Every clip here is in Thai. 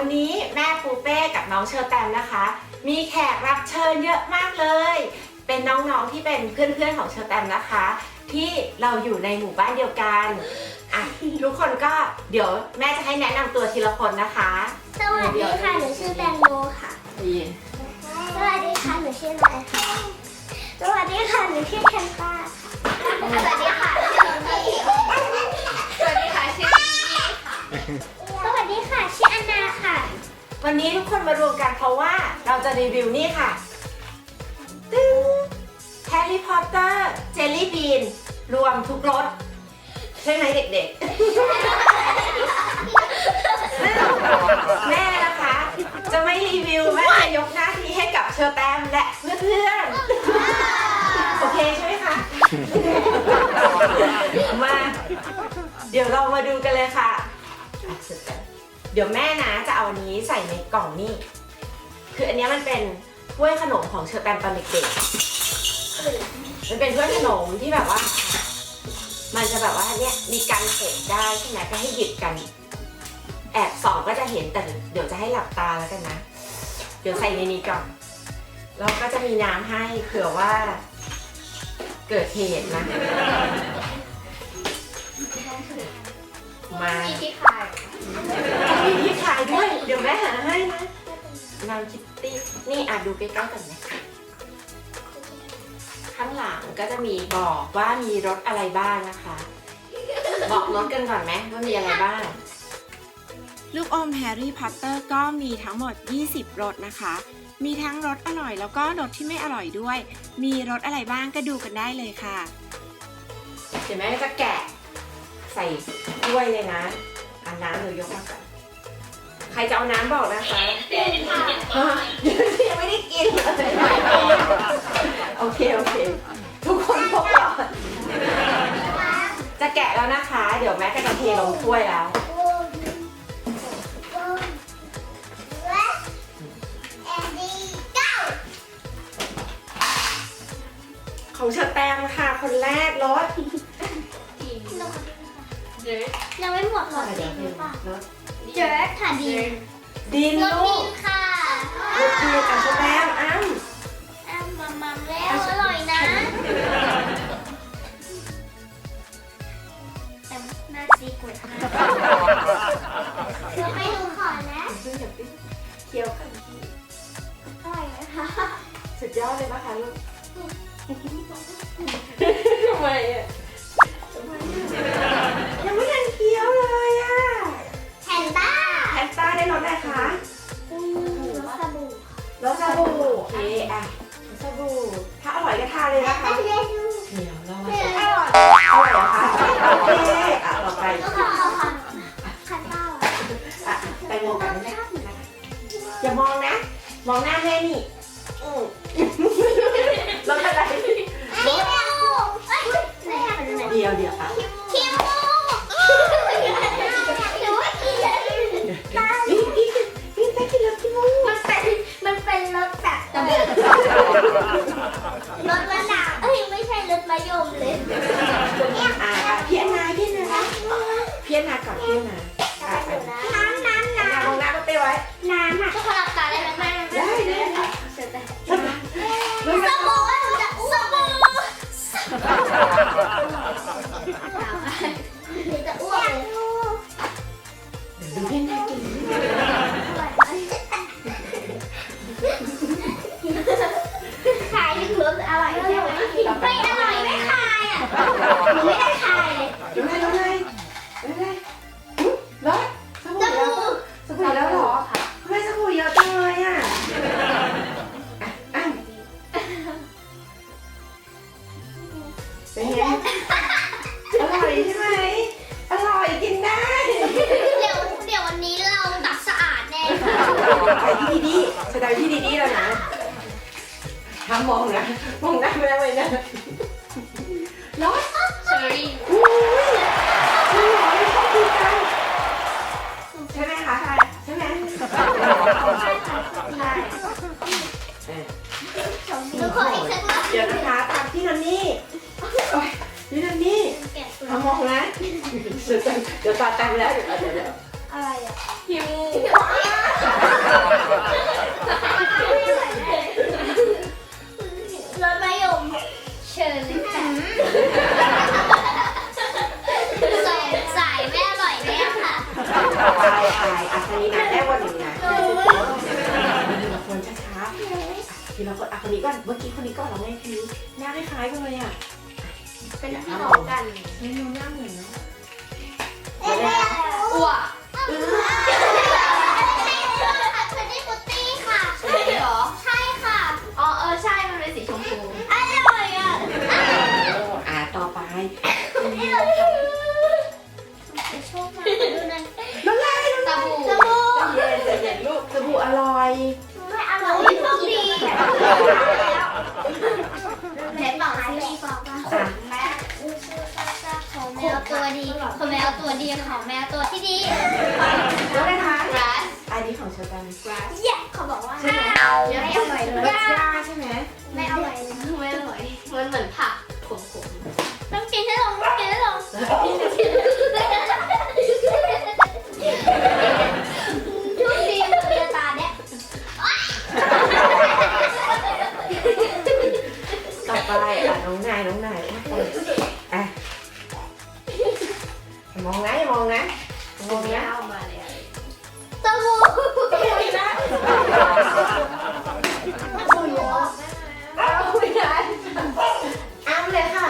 วันนี้แม่ปูเป้กับน้องเชอร์แตมนะคะ มีแขกรับเชิญเยอะมากเลย เป็นน้องๆที่เป็นเพื่อนๆของเชอร์แตมนะคะ ที่เราอยู่ในหมู่บ้านเดียวกันอะทุกคนก็เดี๋ยวแม่จะให้แนะนำตัวทีละคนนะคะ สวัสดีค่ะ หนูชื่อแตงโมค่ะ สวัสดีค่ะ หนูชื่ออะไรค่ะ สวัสดีค่ะ หนูชื่อแคนต้าค่ะ สวัสดีค่ะ ชื่อลิลลี่สวัสดีค่ะชื่อ วันนี้ทุกคนมารวมกันเพราะว่าเราจะรีวิวนี่ค่ะตึ้งแฮร์รี่พอตเตอร์เจลลี่บีนรวมทุกรสใช่ไหมเด็กๆซึ่งแม่นะคะ จะไม่รีวิวแม่จะยกหน้าที่ให้กับเชอร์แตมและเพื่อนๆ โอเคใช่ไหมคะ มา เดี๋ยวเรามาดูกันเลยค่ะ ดี๋ยวแม่นะจะเอาอันนี้ใส่ในกล่องนี่ คืออันนี้มันเป็นถ้วยขนมของเชอร์แตมตอนเด็กๆมันเป็นถ้วยขนมที่แบบว่า มันจะแบบว่าเนี่ยมีการเก็บได้ใช่ไหมก็ให้หยิบกัน แอบสองก็จะเห็นแต่เดี๋ยวจะให้หลับตาแล้วกันนะ เดี๋ยวใส่ในนี้ก่อน แล้วก็จะมีน้ำให้เผื่อว่า เกิดเหตุนะ มามีที่ขาย มีที่ขายด้วย เดี๋ยวแม่หาให้นะนางคิตตี้ นี่อะดูใกล้ๆกันไหมข้างหลังก็จะมีบอกว่ามีรถอะไรบ้างนะคะ บอกรถกันก่อนไหมว่ามีอะไรบ้าง ลูกอมแฮร์รี่พอตเตอร์ก็มีทั้งหมด 20 รสนะคะ มีทั้งรสอร่อยแล้วก็รสที่ไม่อร่อยด้วย มีรสอะไรบ้างก็ดูกันได้เลยค่ะ เดี๋ยวแม่จะแกะใส่ถ้วยเลยนะเอาน้ำหนูยกมาก่อนใครจะเอาน้ำบอกนะคะฮะยังไม่ได้กินเลยโอเคโอเค ทุกคนพบก่อนจะแกะแล้วนะคะ เดี๋ยวแม่ก็จะเทลงถ้วยแล้วของเชอแตมค่ะ คนแรกรถ ยังไม่หมดหรอเดี๋ยวหรือเปล่ารถเจิร์ดค่ะดีนดินรถลูดีกนค่ะรถดินอะเชอแตมอ้ำ บู่รสสบู่โอเคอะรสสบู่ถ้าอร่อยก็ทานเลยนะคะเรียนดูเดี๋ยวเรามาเรียนชิมอร่อยอร่อยเหรอคะโอเคอะต่อไปแล้วก็เอาค่ะคันต้าอะแตงโมกันได้ไหมอย่ามองนะ มองหน้าแม่นี่อืมรสอะไรคิวเอ้ยไหนอะเป็นไหนเดียวเดียวอะ คิว รถมะนาวเอ้ยไม่ใช่รถมะยมเลย อะอะพี่แอนาเพียนาเพียนาก่อนพี่แอนนา ไม่ได้คายเลยดูไงดูไงดูไงอุ๊ยรสสบู่สแล้วบู่สบู่แล้วเหรอทำไมสบู่เยอะจังเลยอะอะเป็นไงอร่อยใช่ไหมอร่อยกินได้เดี๋ยวเดี๋ยววันนี้เราตักสะอาดแน่ไปที่ดีๆแสดงที่ดีๆแล้วนะห้ามมองนะ มองหน้าแม่ไว้ยนะร้อน เชอรี่อุ้ยจริงเหรอไม่ชอบกินกันใช่ไหมคะใช่ไหมใช่ค่ะใช่เออหนูขออีกสักรอบเดี๋ยวนะคะตามพี่นันนี่โอ้ยพี่นันนี่แกะเปลือห้ามองนะเดี๋ยวตาเดี๋ยวตาแตมแล้วเดี๋ยวเดี๋ยวเดี๋ยวอะไรอะหิวรสมะยมเชิญเลยค่ะ ทีละคนอะคนนี้ก่อนเมื่อกี้คนนี้ก่อนเราไงคนนี้หน้าคล้ายๆกันเลยอะเป็นพี่น้องกันเมนูหน้าเหมือนเนาะอ้วก เน็ตบอกหายสิไปฟองป่ะอะแม่ชื่อซาซาของแมวตัวดีของแมวตัวดีของแมวตัวที่ดีแล้วนะคะกราสอันนี้ของเชอร์แตมกราสเย้เขาบอกว่าใช่ไหมไม่อร่อยเลรยสชาใช่ไหมไม่อร่อยเลยไม่อร่อยมันเหมือนผักขมต้องกินให้ลงต้องกินให้ลง ไปอะน้องนายน้องนายอะอย่ามองนะอย่ามองนะอย่ามองๆนะเข้ามาเลยอะสบู่เอาไม่ได้อ้ามเลยค่ะ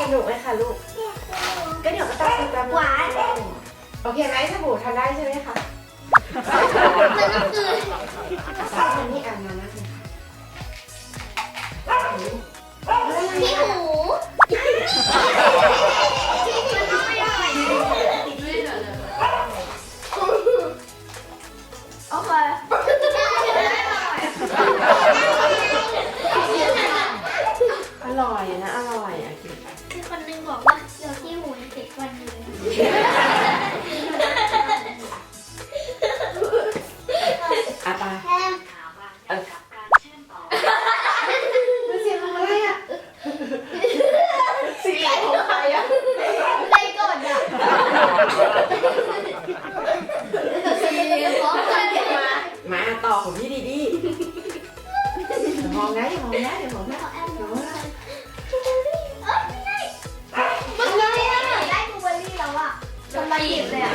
สนุกไหมคะลูกก็เดี๋ยวก็ต้องซื้อแป๊บนึงหวานโอเคไหมสบู่ทานได้ใช่ไหมคะ มันก็คืออันนี้อ่านมานะที่หูไม่หรอเลยโอเคอร่อยนะ อร่อยอะกินมีคนนึงบอกว่าเดี๋ยวที่หูยังติดฟันอยู่เเสียงของใครอะในกดอะพร้อมกันมามาต่อของพี่ดีดีอย่ามองนะอย่ามองนะอย่ามองนะขอแอมดูหน่อยเอ้ยไม่ได้มันไงอะได้บลูเบอร์รี่แล้วอะกำลังหยิบเลยอะ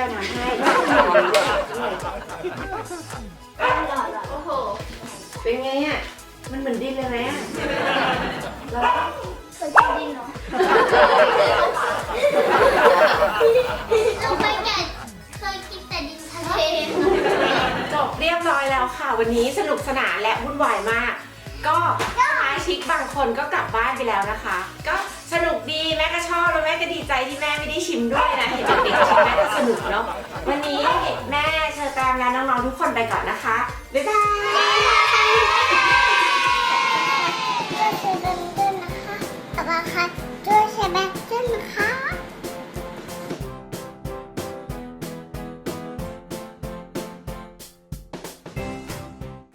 เดี๋ยวแม่จะเอาน้ำให้ำหลอดโอ้โห เป็นไงอะ มันเหมือนดินเลยไหมอะแล้วเคยกินดินเหรอเราไม่แก่เคยกินแต่ดินทะเลจบเรียบร้อยแล้วค่ะ วันนี้สนุกสนานและวุ่นวายมาก ก็สมาชิกบางคนก็กลับบ้านไปแล้วนะคะ ก็ สนุกดีแม่ก็ชอบแล้วแม่ก็ดีใจที่แม่ไม่ได้ชิมด้วยนะเห็นเด็กๆชิมแม่ก็สนุกเนาะวันนี้แม่เชอร์แตมและน้องๆทุกคนไปก่อนนะคะบ๊ายบาย